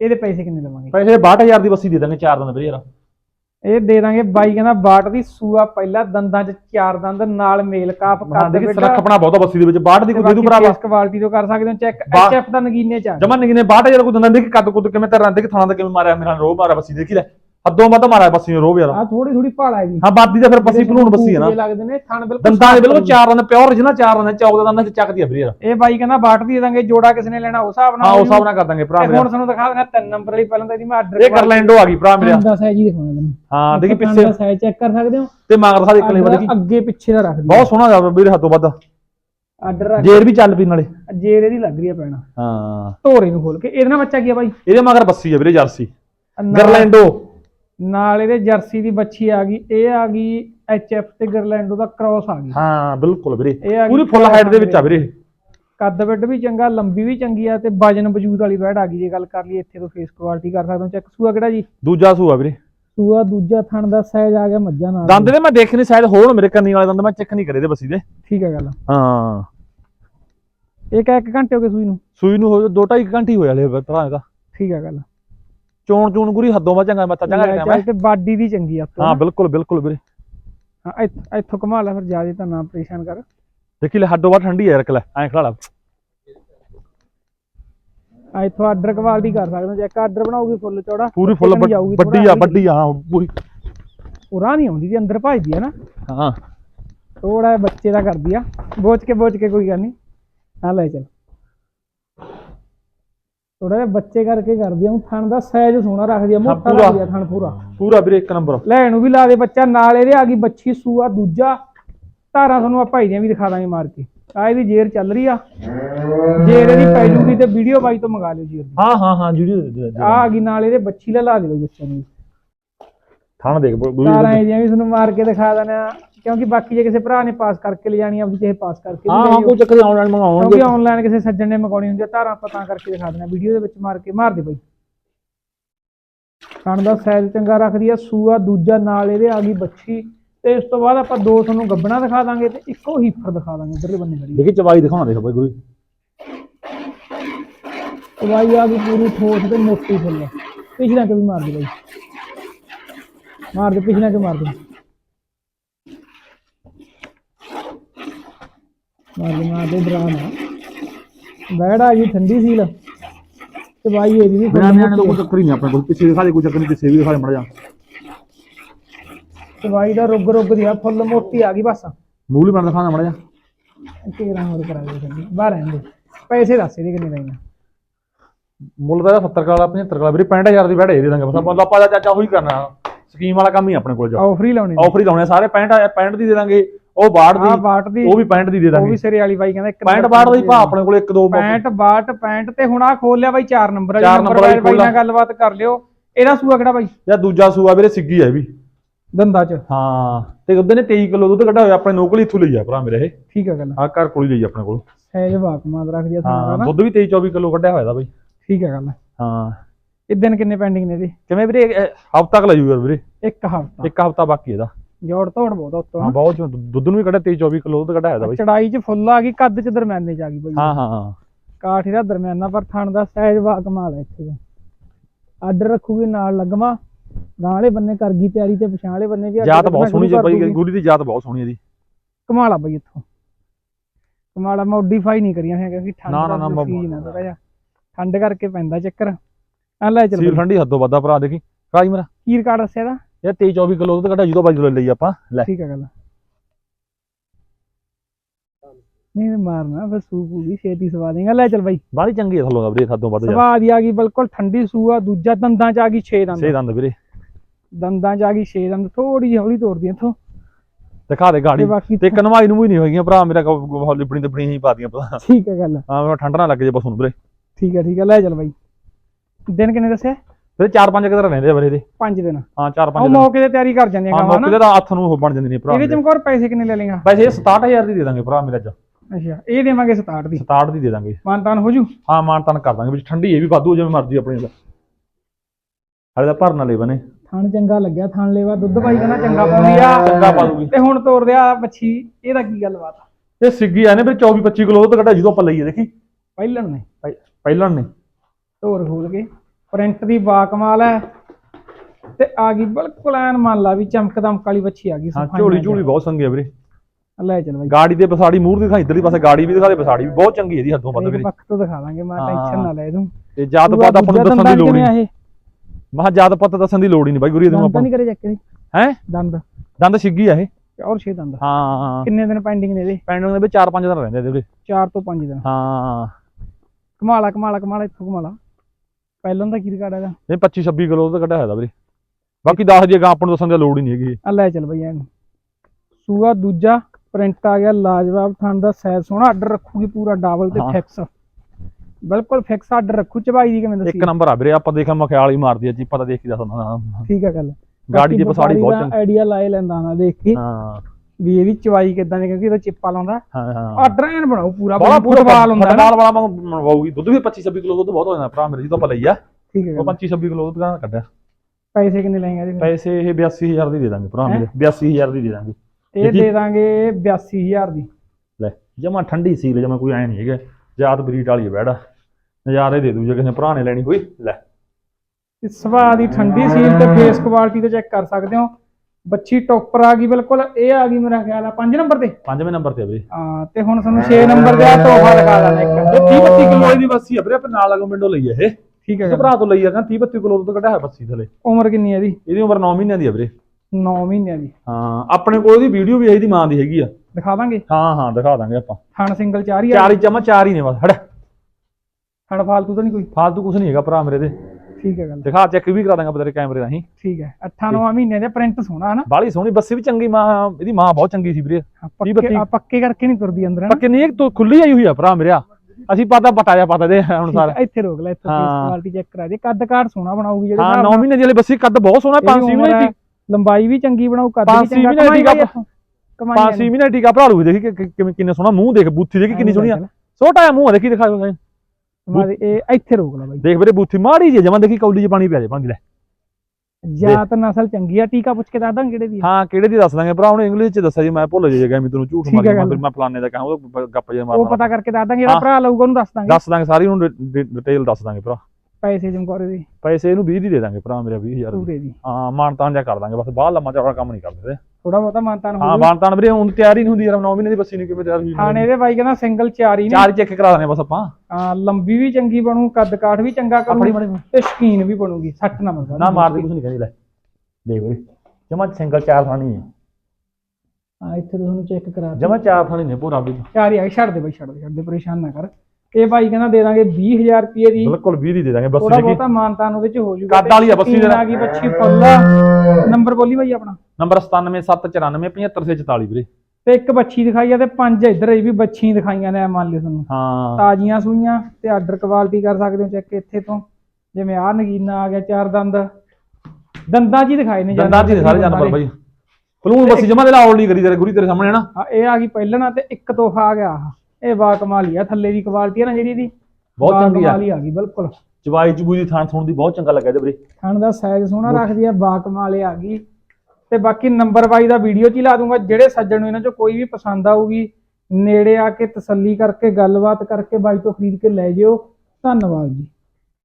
ਇਹਦੇ ਪੈਸੇ ਕਿੰਨੇ ਲਵਾਂਗੇ? ਪੈਸੇ 62000 ਦੀ ਬੱਸੀ ਦੇ ਦਾਂਗੇ ਚਾਰ ਦਿਨ ਵੀਰੇ ਯਾਰ ਇਹ ਦੇ ਦਾਂਗੇ ਬਾਈ ਕਹਿੰਦਾ ਬਾਟ ਦੀ ਸੂਆ ਪਹਿਲਾ ਦੰਦਾਂ 'ਚ ਚਾਰ ਦੰਦ ਨਾਲ ਮੇਲ ਕਾਪ ਕਰ ਦੇਖੀ ਸਰਖ ਆਪਣਾ ਬਹੁਤਾ ਬੱਸੀ ਦੇ ਵਿੱਚ। 62 ਦੀ ਕੋਈ ਦੇ ਦੂ ਭਰਾਵਾ? ਭਰਾਵਾ ਕੁਆਲਿਟੀ ਤੋਂ ਕਰ ਸਕਦੇ ਹੋ ਚੈੱਕ ਐਚਐਫ ਦਾ ਨਗੀਨੇ ਚ ਜਮਾ ਨਿਗਨੇ 62000 ਕੋਈ ਦੰਦਾਂ ਦੇਖੀ ਕੱਦ ਕੁੱਦ ਕਿਵੇਂ ਤਰ੍ਹਾਂ ਦੇ ਥਾਣਾ ਦਾ ਕਿਵੇਂ ਮਾਰਿਆ ਮੇਰਾ ਰੋਹ ਮਾਰਿਆ ਬੱਸੀ ਦੇਖੀ ਲੈ ਹੱਦੋਂ ਵੱਧ ਮਾਰਿਆ ਬੱਸੀ ਨੇ ਰੋਹ ਯਾਰ ਆ ਥੋੜੀ ਥੋੜੀ ਭਾਲਾ ਹੈਗੀ ਹਾਂ ਬਾਦੀ ਦਾ ਫਿਰ ਬੱਸੀ ਭਲੂਣ ਬੱਸੀ ਹੈ ਨਾ। ਲੱਗਦੇ ਨੇ ਥਣ ਬਿਲਕੁਲ ਦੰਦਾਂ ਦੇ ਸਾਫ਼ ਬਿਲਕੁਲ ਚਾਰ ਦੰਦ ਪਿਓਰ ਜਿਨਾ ਚਾਰ ਦੰਦ ਚੌਕ ਦੇ ਦੰਦਾਂ ਚ ਚੱਕਦੀ ਆ ਵੀਰੇ ਯਾਰ ਇਹ ਬਾਈ ਕਹਿੰਦਾ ਬਾਟ ਦੀ ਦਾਂਗੇ ਜੋੜਾ ਕਿਸ ਨੇ ਲੈਣਾ ਉਸ ਹਿਸਾਬ ਨਾਲ ਹਾਂ ਉਸ ਹਿਸਾਬ ਨਾਲ ਕਰ ਦਾਂਗੇ ਭਰਾ ਤੇ ਮੇਰਾ। ਹੁਣ ਤੁਹਾਨੂੰ ਦਿਖਾ ਦੇਣਾ ਤਿੰਨ ਨੰਬਰ ਵਾਲੀ ਪਹਿਲਾਂ ਤਾਂ ਇਹਦੀ ਮੈਂ ਆਰਡਰ ਇਹ ਕਰਲੈਂਡੋ ਆ ਗਈ ਭਰਾ ਮੇਰਾ। ਹੀ ਦਿਖਾਉਣਾ ਤੁਹਾਨੂੰ ਹਾਂ ਦੇਖੀ ਪਿੱਛੇ। ਸਾਈਜ਼ ਚੈੱਕ ਕਰ ਸਕਦੇ ਹੋ? ਤੇ ਮਗਰ ਸਾਹ ਇੱਕ ਲੈ ਦੇਖੀ ਅੱਗੇ ਪਿੱਛੇ ਦਾ ਰੱਖ ਬਹੁਤ ਸੋਹਣਾ ਜਾਵੇ ਵੀਰੇ ਹੱਦੋਂ ਵੱਧ। ਆਰਡਰ ਰੱਖ ਜੇਰ ਵੀ ਚੱਲ ਪਈ ਨਾਲੇ। ਜੇਰ ਇਹਦੀ ਲੱਗ ਰਹੀ ਆ ਪੈਣਾ। ਹਾਂ। ਧੋਰੇ ਨੂੰ ਖੋਲ ਕੇ। ਇਹਦੇ ਨਾਲ ਬੱਚਾ ਕੀ ਆ ਬਾਈ? ਇਹਦੇ ਮਗਰ ਬੱਸੀ ਆ ਵੀਰੇ ਜਰਸੀ। ਗਰਲੈਂਡੋ ਨਾਲ ਇਹਦੇ ਜਰਸੀ ਦੀ ਬੱਚੀ ਆ ਗਈ ਇਹ ਆ ਗਈ ਐਚਐਫ ਤੇ ਗਰਲੈਂਡੋ ਦਾ ਕ੍ਰਾਸ ਆ ਗਈ। ਹਾਂ ਬਿਲਕੁਲ ਵੀਰੇ। ਇਹ ਆ ਗਈ ਪੂਰੀ ਫੁੱਲ ਹਾਈਟ ਦੇ ਵਿੱਚ ਆ ਵੀਰੇ। ਕੱਦ ਵੱਡ ਵੀ ਚੰਗਾ ਲੰਬੀ ਵੀ ਚੰਗੀ ਆ ਤੇ ਵਜਨ ਵਜੂਦ ਵਾਲੀ ਬੈਡ ਆ ਗਈ ਜੇ ਗੱਲ ਕਰ ਲਈ ਇੱਥੇ ਤੋਂ ਫੇਸ ਕੁਆਲਿਟੀ ਕਰ ਸਕਦੇ ਹੋ। ਚੈੱਕ ਸੂਆ ਕਿਹੜਾ ਜੀ? ਦੂਜਾ ਸੂਆ ਵੀਰੇ। ਸੂਆ ਦੂਜਾ ਥਣ ਦਾ ਸਾਈਜ਼ ਆ ਗਿਆ ਮੱਝਾਂ ਨਾਲ। ਦੰਦ ਦੇ ਮੈਂ ਦੇਖੇ ਨਹੀਂ ਸ਼ਾਇਦ ਹੋਣ ਮੇਰੇ ਕੰਨੀ ਵਾਲੇ ਦੰਦ ਮੈਂ ਚੈੱਕ ਨਹੀਂ ਕਰੇ ਦੇ ਬੱਸੀ ਦੇ। ਠੀਕ ਹੈ ਗੱਲ ਹਾਂ। ਇਹ ਕਾ ਇੱਕ ਘੰਟੇ ਹੋ ਗਏ ਸੂਈ ਨੂੰ। ਸੂਈ ਨੂੰ ਹੋ ਦੋ ਢਾਈ ਕੁ ਘੰਟੇ ਹੀ ਹੋਇਆ ਲੈ ਭਰਾ ਇਹਦਾ ਠੀਕ ਹੈ ਗੱਲ ਚੋਣ ਚੋਣ ਗੁਰੀ ਹੱਦੋਂ ਵਾ ਚੰਗਾ ਮੱਤਾ ਚੰਗਾ ਟਾਈਮ ਚੱਲ ਤੇ ਬਾਡੀ ਦੀ ਚੰਗੀ ਆ ਹਾਂ ਬਿਲਕੁਲ ਬਿਲਕੁਲ ਵੀਰੇ। ਹਾਂ ਇੱਥ- ਘੁਮਾ ਲੈ ਫਿਰ ਜ਼ਿਆਦਾ ਤਾਂ ਨਾ ਪਰੇਸ਼ਾਨ ਕਰ। ਦੇਖੀ ਲੈ ਹੱਡੋ ਵਾ ਠੰਡੀ ਹੈ ਰਖ ਲੈ ਐਂ ਖੜਾ ਲਾ। ਆ ਇੱਥੋਂ ਆਰਡਰ ਕੁਆਲਿਟੀ ਕਰ ਸਕਦੇ ਹੋ ਚੈੱਕ ਆਰਡਰ ਬਣਾਉਗੀ ਫੁੱਲ ਚੌੜਾ ਪੂਰੀ ਫੁੱਲ ਵੱਡੀ ਆ ਵੱਡੀ ਆ ਹਾਂ ਪੂਰੀ ਉਰਾਂ ਨਹੀਂ ਆਉਂਦੀ ਜੀ ਅੰਦਰ ਭਜਦੀ ਆ ਨਾ। ਹਾਂ। ਥੋੜਾ ਬੱਚੇ ਦਾ ਕਰਦੀ ਆ ਬੋਚ ਕੇ ਬੋਚ ਕੇ ਕੋਈ ਗੱਲ ਨਹੀਂ। ਆ ਲੈ ਚੱਲ। ਥੋੜਾ ਜਿਹਾ ਬੱਚੇ ਕਰਕੇ ਕਰਦੀ ਆ ਉਹ ਥਣ ਦਾ ਸਾਈਜ਼ ਸੋਹਣਾ ਰੱਖਦੀ ਆ ਮੋਟਾ ਪੂਰਾ। ਰੱਖਦੀ ਆ ਥਣ ਪੂਰਾ। ਪੂਰਾ ਵੀਰੇ ਇੱਕ ਨੰਬਰ। ਲੈਣ ਨੂੰ ਵੀ ਲਾ ਦੇ ਬੱਚਾ ਨਾਲ ਇਹਦੇ ਆ ਗਈ ਬੱਚੀ ਸੂਆ ਦੂਜਾ। ਧਾਰਾਂ ਤੁਹਾਨੂੰ ਆਪਾਂ ਇਹਦੀਆਂ ਵੀ ਦਿਖਾ ਦਾਂਗੇ ਮਾਰ ਕੇ। ਆ ਇਹਦੀ ਜੇਰ ਚੱਲ ਰਹੀ ਆ। ਜੇਰ ਇਹਦੀ ਪੈ ਜੂਗੀ ਤੇ ਵੀਡੀਓ ਬਾਈ ਤੋਂ ਮੰਗਾ ਲਿਓ ਜੀ ਹਾਂ ਹਾਂ ਹਾਂ ਜਿਹੜੀ ਆ ਆ ਗਈ ਨਾਲ ਇਹਦੇ ਬੱਚੀ ਲੈ ਲਾ ਦਿਓ ਬੱਚੇ ਨੂੰ। ਥਾਣ ਦੇਖ ਬੂ- ਧਾਰਾਂ ਇਹਦੀਆਂ ਵੀ ਤੁਹਾਨੂੰ ਮਾਰ ਕੇ ਦਿਖਾ ਦੇਣਾ ਕਿਉਂਕਿ ਬਾਕੀ ਜੇ ਕਿਸੇ ਭਰਾ ਨੇ ਪਾਸ ਕਰਕੇ ਲਿਜਾਣੀ ਆਪਦੀ ਚਾਹੇ ਪਾਸ ਕਰਕੇ ਵੀ ਹਾਂ ਲੈ ਹਾਂ। ਕੋਈ ਚੱਕਰ ਆਨਲਾਈਨ ਮੰਗਾਉਣਗੇ ਕਿਉਂਕਿ ਆਨਲਾਈਨ ਕਿਸੇ ਸੱਜਣ ਨੇ ਮੰਗਾਉਣੀ ਹੁੰਦੀ ਆ ਧਾਰਾਂ ਆਪਾਂ ਤਾਂ ਕਰਕੇ ਦਿਖਾ ਦੇਣਾ ਵੀਡੀਓ ਦੇ ਵਿੱਚ ਮਾਰ ਕੇ ਮਾਰ ਦੇ ਬਾਈ। ਖਾਣ ਦਾ ਸਾਈਜ਼ ਚੰਗਾ ਰੱਖਦੀ ਆ ਸੂਆ ਦੂਜਾ ਨਾਲ ਇਹਦੇ ਆ ਗਈ ਬੱਚੀ ਤੇ ਇਸ ਤੋਂ ਬਾਅਦ ਆਪਾਂ ਦੋ ਤੁਹਾਨੂੰ ਗੱਬਣਾ ਦਿਖਾ ਦਾਂਗੇ ਤੇ ਇੱਕੋ ਹੀਫਰ ਦਿਖਾ ਦਾਂਗੇ ਇਧਰਲੇ ਬੰਨੇ ਖੜੀ। ਦੇਖੀ ਚਵਾਈ ਦਿਖਾਉਣਾ ਦੇਖ ਬਾਈ ਗੁਰੀ ਦਵਾਈ ਆ ਗਈ ਪੂਰੀ ਠੋਸ ਤੇ ਮੋਟੀ ਫੁੱਲ। ਪਿਛਲਾ ਤੇ ਵੀ ਮਾਰ ਦੇ ਬਾਈ। ਮਾਰ ਦੇ ਪਿਛਲਾ ਤੇ ਮਾਰ ਦੇ। ਮਾਰ ਦੇ ਮਾਰ ਦੇ ਡਰਾ ਨਾ। ਬੈੜ ਗਈ ਠੰਡੀ ਸੀਲ। ਤੇ ਬਾਈ ਇਹਦੀ ਵੀ ਦਾ ਮੋਟੀ ਕੋਈ ਚੱਕਰ ਨਹੀਂ ਆਪਣੇ ਕੋਲ। ਪਿੱਛੇ ਦਿਖਾ ਦੇ ਕੋਈ ਚੱਕਰ ਨਹੀਂ ਪਿੱਛੇ ਵੀ ਦਿਖਾ ਦੇ ਮੜ ਜਾ ਦਵਾਈ ਦਾ ਰੁੱਗ ਰੁੱਗ ਦੀ ਆ ਫੁੱਲ ਮੋਟੀ ਆ ਗਈ ਬਸ। ਮੂਲੀ ਬਣ ਦਿਖਾਣਾ ਮੜ ਜਾ ਤੇਰਾ ਹੋਰ ਕਰਾ ਦੇ ਠੰਡੀ ਬਾਹਰ ਆਂਦੇ ਪੈਸੇ ਦੱਸ ਇਹਦੇ ਕਿੰਨੇ ਲੈਣਾ ਮੁੱਲ ਦਾ ਇਹਦਾ 70 ਕਾਲਾ 75 ਕਾਲਾ। ਵੀਰੇ 65000 ਦੀ ਬੈਠੇ ਦੇ ਦਾਂਗੇ ਬਸ। ਆਪਾਂ ਆਪਾਂ ਦਾ ਚਾਚਾ ਉਹੀ ਕਰਨਾ। ਸਕੀਮ ਵਾਲਾ ਕੰਮ ਹੀ ਆਪਣੇ ਕੋਲ ਜਾ। ਆਫਰ ਹੀ ਲਾਉਣੇ। ਨੇ ਆਫਰ ਹੀ ਲਾਉਣੇ ਸਾਰੇ। 65 65 ਦੀ ਦੇ ਦਾਂਗੇ। ਉਹ 62 ਆ ਦੀ ਬਾਟ ਦੀ। ਉਹ ਵੀ 65 ਦੀ ਦੇ ਉਹ ਵੀ ਦਾਂਗੇ ਸਿਰੇ ਵਾਲੀ ਬਾਈ ਕਹਿੰਦਾ ਇੱਕ 65 62 ਦੀ ਭਾ ਆਪਣੇ ਕੋਲ ਇੱਕ ਦੋ 65 62 65 ਤੇ ਹੁਣ ਆ ਖੋਲ ਲਿਆ ਬਾਈ 4 ਨੰਬਰ ਵਾਲੀ। ਚਾਰ ਵਾਲੀ ਬਾਈ ਨਾਲ ਖੋਲ। ਗੱਲਬਾਤ ਕਰ ਲਿਓ। ਇਹਦਾ ਸੂਆ ਕਿਹੜਾ ਬਾਈ? ਜਾਂ ਦੂਜਾ ਸੂਆ ਵੀਰੇ ਸਿੱਗੀ ਹੈ ਇਹ ਵੀ। ਦੰਦਾ ਚ। ਹਾਂ ਤੇ ਉਹਦੇ ਨੇ 23 ਕਿਲੋ ਦੁੱਧ ਕੱਢਿਆ ਹੋਇਆ ਆਪਣੇ ਨੋਕਲ ਇੱਥੋਂ ਲਈ ਆ ਭਰਾ ਮੇਰੇ ਇਹ। ਠੀਕ ਹੈ ਗੱਲ। ਆ ਘਰ ਕੋਲ ਹੀ ਲਈ ਆਪਣੇ ਕੋਲ। ਸਹਿਜ ਵਾਕਮਾਦ ਰੱਖ ਦਿਆ ਹਾਂ ਤੁਹਾਨੂੰ ਨਾ ਦੁੱਧ ਵੀ 23 24 ਕਿਲੋ ਕੱਢਿਆ ਹੋਇਆ ਦਾ ਬਾਈ। ਠੀਕ ਹੈ ਗੱਲ। ਹਾਂ। ਇਹ ਦਿਨ ਕਿੰਨੇ ਪੈਂਡਿੰਗ ਨੇ ਇਹਦੇ? ਕਿਵੇਂ ਵੀਰੇ ਹਫਤਾ ਲੈ ਜੂਗਾ ਵੀਰੇ। ਇੱਕ ਹਫ਼ਤਾ। ਇੱਕ ਹਫਤਾ ਬਾਕੀ ਇਹਦਾ। ਜੋੜ ਤੋੜ ਬਹੁਤ ਉੱਤੋਂ ਹਾਂ ਬਹੁਤ ਚੋਂ ਦੁੱਧ ਨੂੰ ਵੀ ਕੱਢਿਆ 23 24 ਕਿਲੋ ਦੁੱਧ ਕੱਢਿਆ ਹੋਇਆ ਦਾ ਬਾਈ। ਚੜਾਈ ਚ ਫੁੱਲ ਆ ਗਈ ਕੱਦ ਚ ਦਰਮਿਆਨੇ ਚ ਆ ਗਈ ਬਾਈ। ਹਾਂ ਹਾਂ ਹਾਂ। ਕਾਠੀ ਦਾ ਦਰਮਿਆਨਾ ਪਰ ਥਣ ਦਾ ਸਹਿਜ ਵਾਕਮਾਲ ਹੈ ਇੱਥੇ। ਦਾ ਆਰਡਰ ਰੱਖੂਗੀ ਨਾਲ ਲੱਗਵਾ ਗਾਂ ਵਾਲੇ ਬੰਨੇ ਕਰ ਗਈ ਤਿਆਰੀ ਤੇ ਪਛਾਣ ਵਾਲੇ ਬੰਨੇ ਵੀ ਜਾਤ ਬਹੁਤ ਰੱਖਣਾ ਸੋਹਣੀ ਸ਼ੁਰੂ ਜੀ ਕਰ ਬਾਈ ਦੂਗੀ। ਗੁਰੀ ਦੀ ਜਾਤ ਬਹੁਤ ਸੋਹਣੀ ਇਹਦੀ ਕਮਾਲ ਆ ਬਈ ਇੱਥੋਂ। ਕਮਾਲ ਆ ਮੋਡੀਫਾਈ ਨਹੀਂ ਕਰੀਆਂ ਹੈਗਾ ਕਿ ਠੰਡ ਨਾ, ਦਾ ਨਾ, ਨਾ, ਸੀਜ਼ਨ ਆ ਥੋੜਾ ਜਿਹਾ। ਠੰਡ ਕਰਕੇ ਪੈਂਦਾ ਚੱਕਰ। ਆ ਲੈ ਚੱਲ ਸੀਲ ਬਈ। ਠੰਡੀ ਹੱਦੋਂ ਵੱਧਾ ਭਰਾ ਦੇਖੀ। ਕਾਈ ਮੇਰਾ। ਕੀ ਰਿਕਾਰਡ ਦੱਸਿਆ ਦਾ ਇਹ 23 24 ਕਿਲੋ ਕੱਢਿਆ ਜਦੋਂ ਬਾਈ ਜਦੋਂ ਲਈ ਆਪਾਂ ਲੈ। ਠੀਕ ਹੈ ਗੱਲ। ਨਹੀਂ ਮਾਰਨਾ ਫਿਰ ਸੂਪ ਹੋਊਗੀ ਛੇਤੀ ਸਵਾ ਦੇਗਾ। ਲੈ ਚੱਲ ਬਾਈ। ਬਾਹਲੀ ਚੰਗੀ ਹੈ ਥੱਲੋਂ ਦਾ ਵੀਰੇ ਥੱਦੋਂ ਵੱਧ ਜਾ। ਸਵਾਦ ਹੀ ਆ ਗਈ ਬਿਲਕੁਲ ਠੰਡੀ ਸੂ ਆ ਦੂਜਾ ਦੰਦਾਂ ਚ ਆ ਗਈ 6 ਦੰਦ। ਸੇ ਦੰਦ ਵੀਰੇ। ਦੰਦਾਂ ਚ ਆ ਗਈ 6 ਦੰਦ ਥੋੜੀ ਜਿਹੀ ਹੌਲੀ ਤੋੜਦੀ ਇੱਥੋਂ। ਦਿਖਾ ਦੇ ਗਾੜੀ। ਤੇ ਤੇ ਕਨਵਾਈ ਨੂੰ ਵੀ ਨਹੀਂ ਹੋਈਆਂ ਭਰਾ ਮੇਰਾ ਬਹੁਤ ਲਿਪਣੀ ਤੇ ਬਣੀ ਹੀ ਪਾਤੀਆਂ ਪਤਾ ਠੀਕ ਹੈ ਗੱਲ। ਹਾਂ ਠੰਡ ਨਾ ਲੱਗ ਜੇ ਬਸ ਹੁਣ ਵੀਰੇ। ਠੀਕ ਹੈ ਠੀਕ ਹੈ ਲੈ ਚੱਲ ਬਾਈ। ਦਿਨ ਕਿੰਨੇ ਦੱਸਿਆ? ਵੀਰੇ ਚਾਰ ਪੰਜ ਕਿਧਰ ਰਹਿੰਦੇ ਆ ਵੀਰੇ ਦੇ 5 ਦਿਨ। ਹਾਂ ਚਾਰ ਉਹ ਪੰਜ ਦਿਨ। ਮੌਕੇ ਤੇ ਤਿਆਰੀ ਕਰ ਜਾਂਦੀਆਂ ਹਾਂ ਗਾਵਾਂ ਮੌਕੇ ਤੇ ਤਾਂ ਹੱਥ ਨੂੰ ਉਹ ਬਣ ਜਾਂਦੇ ਨੇ ਭਰਾ ਇਹਦੇ। ਚਮਕੌਰ ਪੈਸੇ ਕਿੰਨੇ ਲੈ ਲੇਗਾ ਇਹ 67000 ਦੀ ਦੇ ਦਾਂਗੇ ਭਰਾ ਮੇਰਾ ਅੱਜ। ਅੱਛਾ ਇਹ ਦੇਵਾਂਗੇ 67 ਦੀ। 67 ਦੀ ਦੇ ਦਾਂਗੇ। ਮਾਨਤਾਨ ਹੋ ਜੂ? ਹਾਂ ਮਾਨ ਤਾਨ ਕਰ ਦਾਂਗੇ। ਵਿੱਚ ਠੰਡੀ ਇਹ ਵੀ ਵਾਧੂ ਜਿਵੇਂ ਮਰਜ਼ੀ ਆਪਣੀ ਦਾ ਹਲੇ ਤਾਂ ਭਰਨ ਵਾਲੇ ਬਨੇ ਥਣ ਚੰਗਾ ਲੱਗਿਆ ਥਣ ਲੈਵਾ ਦੁੱਧ ਭਾਈ ਕਹਿੰਦਾ ਚੰਗਾ ਪਾਉਂਦੀ ਆ। ਚੰਗਾ ਪਾ ਦੂਗੀ ਤੇ ਹੁਣ ਤੋਰ ਦਿਆ ਮੱਛੀ ਇਹਦਾ ਕੀ ਗੱਲਬਾਤ ਆ? ਇਹ ਸਿੱਗੀ ਆ ਨੇ ਵੀਰੇ 24 25 ਕਿਲੋ ਤੋਂ ਕੱਢਿਆ ਜਦੋਂ ਆਪਾਂ ਲਈਏ ਦੇਖੀ। ਪਹਿਲਣ ਨੇ। ਪਹਿ- ਪਹਿਲਾਂ ਨੇ। ਧੋਰ ਖੋਲ ਕੇ। ਪ੍ਰਿੰਟ ਦੀ ਬਾ ਕਮਾਲ ਹੈ। ਤੇ ਆ ਗਈ ਬਿਲਕੁਲ ਐਨ ਮੰਨ ਲਾ ਵੀ ਚਮਕ ਦਮਕ ਵਾਲੀ ਬੱਚੀ ਆ ਗਈ ਹਾਂ ਝੋਲੀ। ਝੋਲੀ ਬਹੁਤ ਸੰਗੀ ਆ ਵੀਰੇ। ਲੈ ਚੱਲ ਬਾਈ। ਗਾੜੀ ਦੇ ਪਸਾੜੀ ਮੂਹਰ ਦਿਖਾਈ ਇਧਰਲੀ ਪਾਸੇ ਗਾੜੀ ਵੀ ਦਿਖਾ ਦੇ ਪਸਾੜੀ ਵੀ ਬਹੁਤ ਚੰਗੀ ਇਹਦੀ ਹੱਦੋਂ ਵੱਧ ਵੀਰੇ। ਪੱਖ ਤੋਂ ਦਿਖਾ ਦਾਂਗੇ ਮੈਂ। ਟੈਨਸ਼ਨ ਨਾ ਲੈ ਤੂੰ ਤੇ ਜਾਤ ਪਾਤ ਆਪਾਂ ਨੂੰ ਦੱਸਣ ਦੀ ਲੋੜ ਨਹੀਂ। ਮਹਾ ਜਾਤ ਪਾਤ ਦੱਸਣ ਦੀ ਲੋੜ ਹੀ ਨਹੀਂ ਬਾਈ ਗੁਰੀ ਇਹਨੂੰ ਆਪਾਂ ਨਹੀਂ ਕਰੇ ਚੱਕ ਦੀ ਹੈ? ਦੰਦ। ਦੰਦ ਸਿੱਗੀ ਆ ਇਹ? ਔਰ 6 ਦੰਦ। ਹਾਂ ਕਿੰਨੇ ਦਿਨ ਪੈਂਡਿੰਗ ਨੇ ਇਹਦੇ? ਪੈਂਡਿੰਗ ਦੇ ਵਿੱਚ 4-5 ਦਿਨ ਰਹਿੰਦੇ ਇਹਦੇ ਵੀਰੇ। 4 ਤੋਂ 5 ਦਿਨ। ਹਾਂ। ਕਮਾਲਾ ਕਮਾਲਾ ਕਮਾਲਾ ਇੱਥੋਂ ਕਮਾਲਾ। ਪਹਿਲਾਂ ਦਾ ਕੀ ਰਿਕਾਰਡ ਹੈਗਾ? ਇਹ 25-26 ਕਿਲੋ ਦਾ ਕੱਢਿਆ ਹੋਇਆ ਵੀਰੇ। ਬਾਕੀ ਦੱਸ ਜੇ ਆਪਾਂ ਨੂੰ ਦੱਸਣ ਦੀ ਲੋੜ ਹੀ ਨਹੀਂ ਹੈਗੀ ਆ ਲੈ ਚੱਲ ਬਈ ਇਹਨੂੰ ਸੂਆ ਦੂਜਾ ਪ੍ਰਿੰਟ ਆ ਗਿਆ ਲਾਜਵਾਬ ਥਣ ਦਾ ਸਾਈਜ਼ ਸੋਹਣਾ ਆਰਡਰ ਰੱਖੂਗੀ ਪੂਰਾ ਡਬਲ ਤੇ। ਫਿਕਸ ਬਿਲਕੁਲ ਫਿਕਸ ਆਰਡਰ ਰੱਖੂ ਚਬਾਈ ਦੀ ਕਿਵੇਂ ਦੱਸੀ? ਇੱਕ ਨੰਬਰ ਆ ਵੀਰੇ ਆਪਾਂ ਦੇਖਾਂ ਮਖਿਆਲ ਹੀ ਮਾਰਦੀ ਆ ਜੀ ਪਤਾ ਦੇਖ ਕੇ ਦੱਸਦਾ ਠੀਕ ਹੈ ਗੱਲ। ਗਾੜੀ ਦੀ ਪਸਾੜੀ ਬਹੁਤ ਚੰਗੀ। ਆਈਡੀਆ ਲਾਏ ਲੈਂਦਾ ਨਾ ਦੇਖ ਕੇ। ਹਾਂ। ਵੀ ਇਹਦੀ ਚਵਾਈ ਕਿਦਾਂ ਦੀ ਕਿਉਂਕਿ ਇਹਦਾ ਚਿੱਪਾ ਲਾਉਂਦਾ। ਹਾਂ ਹਾਂ। ਆਰਡਰ ਐਨ ਬਣਾਉ ਪੂਰਾ ਫੁੱਟਬਾਲ ਹੁੰਦਾ ਫੁੱਟਬਾਲ ਵਾਲਾ ਮੰਗਵਾਉਗੀ ਦੁੱਧ ਵੀ 25 26 ਕਿਲੋ ਦੁੱਧ ਬਹੁਤ ਹੋ ਜਾਂਦਾ ਭਰਾ ਮੇਰੇ ਜੀ ਤੋਂ ਆਪਾਂ ਲਈ ਆ ਠੀਕ ਹੈ ਉਹ ਗੱਲ। 25 26 ਕਿਲੋ ਦੁੱਧ ਦਾ ਕੱਢਿਆ? ਪੈਸੇ ਕਿੰਨੇ ਲੈਂਗੇ ਇਹਦੇ? ਪੈਸੇ ਇਹ 82000 ਦੀ ਦੇ ਦਾਂਗੇ ਭਰਾ ਮੇਰੇ 82000 ਦੀ ਦੇ ਦਾਂਗੇ। ਇਹ ਦੇ ਦਾਂਗੇ 82000 ਦੀ। ਲੈ ਜਮਾ ਠੰਡੀ ਸੀਲ ਜਮਾ ਕੋਈ ਐ ਨਹੀਂ ਹੈਗਾ। ਜਾਤ ਬਰੀਡ ਵਾਲੀ ਬੈੜਾ ਨਜ਼ਾਰੇ ਦੇ ਦੂ ਜੇ ਕਿਸੇ ਭਰਾ ਨੇ ਲੈਣੀ ਹੋਈ। ਲੈ। ਸੁਭਾਅ ਦੀ ਠੰਡੀ ਸੀਲ ਤੇ ਫੇਸ ਕੁਆਲਿਟੀ ਤੇ ਚੈੱਕ ਕਰ ਸਕਦੇ ਹੋ। ਬੱਚੀ ਟੋਪਰ ਆ ਗਈ ਬਿਲਕੁਲ ਇਹ ਆ ਗਈ ਮੇਰਾ ਖਿਆਲ ਆ 5 ਨੰਬਰ ਤੇ? ਪੰਜਵੇਂ ਨੰਬਰ ਤੇ ਆ ਵੀਰੇ ਹਾਂ ਤੇ ਹੁਣ ਤੁਹਾਨੂੰ 6 ਨੰਬਰ ਦਾ ਤੋਹਫਾ ਦਿਖਾ ਦਾਂ ਇੱਕ। ਇਹ 30 32 ਕਿਲੋ ਦੀ ਬੱਸੀ ਆ ਵੀਰੇ ਆਪਾਂ ਨਾਲ ਲੱਗੋ ਮਿੰਡੋ ਲਈ ਆ ਇਹ। ਠੀਕ ਹੈ ਭਰਾ ਤੋਂ ਲਈ ਆ ਕਹਿੰਦਾ 30 32 ਕਿਲੋ ਦੁੱਧ ਕੱਢਿਆ ਹੈ ਬੱਸੀ ਥਲੇ ਉਮਰ ਕਿੰਨੀ ਹੈ ਇਹਦੀ? ਇਹਦੀ ਉਮਰ 9 ਮਹੀਨਿਆਂ ਦੀ ਆ ਵੀਰੇ। 9 ਮਹੀਨਿਆਂ ਦੀ। ਹਾਂ ਆਪਣੇ ਕੋਲ ਉਹਦੀ ਵੀਡੀਓ ਵੀ ਹੈ ਇਹਦੀ ਮਾਂ ਦੀ ਹੈਗੀ ਆ। ਦਿਖਾ ਦਾਂਗੇ? ਹਾਂ ਹਾਂ ਦਿਖਾ ਦਾਂਗੇ ਆਪਾਂ। ਥਣ ਸਿੰਗਲ ਚਾਰ ਹੀ ਆ? ਚਾਰ ਹੀ ਜਮਾ ਚਾਰ ਹੀ ਨੇ ਬਸ ਹੜ ਥਣ ਫਾਲਤੂ ਤਾਂ ਨਹੀਂ ਕੋਈ? ਫਾਲਤੂ ਕੁਝ ਨਹੀਂ ਹੈਗਾ ਭਰਾ ਮੇਰੇ ਦੇ ਠੀਕ ਹੈ ਗੱਲ। ਦਿਖਾ ਚੈੱਕ ਵੀ ਕਰਾ ਦਾਂਗਾ ਤੇਰੇ ਕੈਮਰੇ ਰਾਹੀਂ। ਠੀਕ ਹੈ 8-9 ਮਹੀਨਿਆਂ ਦੇ ਪ੍ਰਿੰਟ ਸੋਹਣਾ ਹੈ ਨਾ ਬਾਲੀ ਸੋਹਣੀ ਬੱਸੀ ਵੀ ਚੰਗੀ ਮਾਂ ਇਹਦੀ ਮਾਂ ਬਹੁਤ ਚੰਗੀ ਸੀ ਵੀਰੇ। ਪੱਕੇ ਪੱਕੇ ਕਰਕੇ ਨਹੀਂ ਤੁਰਦੀ ਅੰਦਰ ਪੱਕੇ ਨਹੀਂ ਤੂੰ ਖੁੱਲੀ ਆਈ ਹੋਈ ਆ ਭਰਾ ਮੇਰਿਆ। ਅਸੀਂ ਪਤਾ ਬਟਾਇਆ ਪਤਾ ਦੇ ਹੁਣ ਸਾਰਾ। ਇੱਥੇ ਰੋਕ ਲੈ ਇੱਥੇ। ਕੁਆਲਿਟੀ ਚੈੱਕ ਕਰਾ ਦੇ। ਕੱਦ ਕਾਠ ਸੋਹਣਾ ਬਣਾਉਗੀ ਜਿਹੜੇ ਹਾਂ ਹਿਸਾਬ 9 ਨਾਲ। ਮਹੀਨੇ ਦੀ ਵਾਲੀ ਬੱਸੀ ਕੱਦ ਬਹੁਤ ਸੋਹਣਾ ਇਹਦੀ 5 ਉਮਰ ਮਹੀਨੇ ਦੀ ਲੰਬਾਈ ਵੀ ਚੰਗੀ ਬਣਾਉ ਕੱਦ ਵੀ ਚੰਗਾ ਮਹੀਨੇ ਕਮਾਈ। ਕਮਾਈ 5 ਮਹੀਨੇ ਟੀਕਾ ਭਰਾ ਲੂ ਦੇਖੀ ਕਿਵੇਂ ਕਿੰਨੇ ਸੋਹਣਾ ਮੂੰਹ ਦੇਖ ਬੂਥੀ ਦੇਖੀ ਕਿੰਨੀ ਸੋਹਣੀ ਆ। ਛੋਟਾ ਮੂੰਹ ਦੇਖੀ ਦਿਖਾ ਮਾਰੇ ਇਹ ਇੱਥੇ ਰੋਕ ਲੈ ਬਾਈ। ਦੇਖ ਵੀਰੇ ਬੂਥੀ ਮਾੜੀ ਜੀ ਜਮਾਂ ਦੇਖੀ ਕੌਲੀ ਚ ਪਾਣੀ ਪਿਆ ਜੇ ਪਾਣੀ ਲੈ। ਜਾਤ ਨਸਲ ਚੰਗੀ ਆ ਟੀਕਾ ਪੁੱਛ ਕੇ ਦੱਸ ਦਾਂ ਕਿਹੜੇ ਦੀ। ਹਾਂ ਕਿਹੜੇ ਦੀ ਦੱਸ ਦਾਂਗੇ ਭਰਾ ਉਹਨੇ ਇੰਗਲਿਸ਼ ਚ ਦੱਸਿਆ ਜੀ ਮੈਂ ਭੁੱਲ ਜਾਏਗਾ ਮੈਂ ਤੈਨੂੰ ਝੂਠ ਠੀਕ ਹੈ ਮਾਰੀ ਮੈਂ ਗੱਲ। ਮੈਂ ਫਲਾਣੇ ਦਾ ਕਹਾਂ ਉਹ ਗੱਪ ਜੇ ਉਹ ਪਤਾ ਕਰਕੇ ਦੱਸ ਦਾਂਗੇ ਜਿਹੜਾ ਹਾਂ। ਭਰਾ ਲਊਗਾ ਉਹਨੂੰ ਦੱਸ ਦਾਂਗੇ। ਦੱਸ ਦਾਂਗੇ ਸਾਰੀ ਉਹਨੂੰ ਡਿਟੇਲ ਦੱਸ ਦਾਂਗੇ ਭਰਾ। ਪੈਸੇ ਜਮਕੌਰੇ ਦੀ। ਪੈਸੇ ਇਹਨੂੰ 20 ਦੀ ਦੇ ਦਾਂਗੇ ਭਰਾ ਮੇਰਾ 20000 ਦੀ। ਪੂਰੇ ਦੀ। ਹਾਂ ਮਾਨਤਾਨ ਜਾ ਕਰ ਦਾਂਗੇ ਬਸ ਬਾਹਰ ਲੰਮਾ ਚੌੜਾ ਕੰਮ ਨਹੀਂ ਕਰਦੇ। ਤੇ। ਥੋੜਾ ਬਹੁਤਾ ਮਾਨਤਾਨ ਹਾਂ ਹੋ ਮਾਨਤਾਨ ਵੀਰੇ ਹੁਣ ਤਿਆਰੀ ਨਹੀਂ ਹੁੰਦੀ ਯਾਰ 9 ਮਹੀਨੇ ਦੀ ਬੱਸੀ ਨਹੀਂ ਕਿਵੇਂ ਤਿਆਰ ਹੋਈ ਥਾਣੇ ਦੇ ਬਾਈ ਕਹਿੰਦਾ ਸਿੰਗਲ ਚਾਰ ਹੀ ਨੇ। ਚਾਰ ਚੈੱਕ ਕਰਾ ਦਾਂਗੇ ਬਸ ਆਪਾਂ। ਹਾਂ ਲੰਬੀ ਵੀ ਚੰਗੀ ਬਣੂ ਕੱਦ ਕਾਠ ਵੀ ਚੰਗਾ ਆਪਣੀ ਕਰੂ ਬਣੀ ਤੇ ਸ਼ਕੀਨ ਵੀ ਬਣੂਗੀ 60 ਨੰਬਰ ਦਾ ਨਾ ਮਾਰਦੀ ਕੁਝ ਨਹੀਂ ਕਹਿੰਦੀ ਲੈ। ਦੇਖ ਵੀਰੇ ਜਮਾ ਸਿੰਗਲ ਚਾਰ ਥਾਣੀ ਹੈ। ਹਾਂ ਇੱਥੇ ਤੁਹਾਨੂੰ ਚੈੱਕ ਕਰਾ ਦੇ ਜਮਾ ਚਾਰ ਥਾਣੀ ਨੇ ਪੂਰਾ ਵੀ। ਚਾਰ ਹੀ ਆ ਗਏ, ਛੱਡ ਦੇ ਬਾਈ ਛੱਡ ਦੇ ਛੱਡ ਦੇ ਪਰੇਸ਼ਾਨ ਨਾ ਕਰ। ਇਹ ਬਾਈ ਕਹਿੰਦਾ ਦੇ ਦਾਂਗੇ 20000 ਰੁਪਏ ਦੀ। ਬਿਲਕੁਲ 20 ਦੀ ਦੇ ਦਾਂਗੇ ਬੱਸੀ ਥੋੜਾ ਬਹੁਤਾ ਮਾਨਤਾਨ ਉਹਦੇ ਚ ਹੋ ਜੂਗਾ ਕੱਦ ਵਾਲੀ ਆ ਬੱਸੀ। ਆ ਗਈ ਬੱਚੀ ਫੁੱਲ ਨੰਬਰ ਬੋਲੀ ਬਾਈ ਆਪਣਾ। ਨੰਬਰ 9779575744 ਵੀਰੇ। ਤੇ ਇੱਕ ਬੱਚੀ ਦਿਖਾਈ ਆ ਤੇ ਪੰਜ ਇੱਧਰ ਇਹ ਵੀ ਬੱਚੀ ਦਿਖਾਈਆਂ ਨੇ ਮੰਨ ਲਿਓ ਤੁਹਾਨੂੰ। ਹਾਂ। ਤਾਜ਼ੀਆਂ ਸੂਈਆਂ ਤੇ ਆਰਡਰ ਕੁਆਲਿਟੀ ਕਰ ਸਕਦੇ ਹੋ ਚੈੱਕ ਇੱਥੇ ਤੋਂ। ਜਿਵੇਂ ਆਹ ਨਗੀਨਾ ਆ ਗਿਆ ਚਾਰ ਦੰਦ। ਦੰਦਾਂ ਹੀ ਦਿਖਾਏ ਨੇ ਦੰਦਾਂ ਦੀ ਸਾਰੇ ਜਾਨਵਰ ਬਾਈ। ਫਲੂਨ ਬੱਸੀ ਜਮਾ ਦੇ ਲਾਉਣ ਨਹੀਂ ਕਰੀ ਤੇਰੇ ਗੁਰੀ ਤੇਰੇ ਸਾਹਮਣੇ ਨਾ ਹਾਂ ਇਹ ਆ ਗਈ ਪਹਿਲਣਾ ਤੇ ਇੱਕ ਤੋਹਫਾ ਆ ਗਿਆ। ਇਹ ਬਾ ਕਮਾਲੀ ਆ ਥੱਲੇ ਦੀ ਕੁਆਲਿਟੀ ਆ ਨਾ ਜਿਹੜੀ ਇਹਦੀ। ਬਹੁਤ ਚੰਗੀ ਆ। ਕਮਾਲੀ ਆ ਗਈ ਬਿਲਕੁਲ। ਚਵਾਈ ਚਬੂਈ ਦੀ ਥਾਣ ਥੁਣ ਦੀ ਬਹੁਤ ਚੰਗਾ ਲੱਗਾ ਇਹਦੇ ਵੀਰੇ। ਥਣ ਦਾ ਸਾਈਜ਼ ਸੋਹਣਾ ਰੱਖਦੀ ਆ ਬਾ ਕਮਾਲੇ ਆ ਗਈ। ਤੇ ਬਾਕੀ ਨੰਬਰ ਬਾਈ ਦਾ ਵੀਡੀਓ 'ਚ ਹੀ ਲਾ ਦੂੰਗਾ, ਜਿਹੜੇ ਸੱਜਣ ਨੂੰ ਇਹਨਾਂ 'ਚੋਂ ਕੋਈ ਵੀ ਪਸੰਦ ਆਊਗੀ, ਨੇੜੇ ਆ ਕੇ ਤਸੱਲੀ ਕਰਕੇ, ਗੱਲਬਾਤ ਕਰਕੇ ਬਾਈ ਤੋਂ ਖਰੀਦ ਕੇ ਲੈ ਜਿਓ। ਧੰਨਵਾਦ ਜੀ।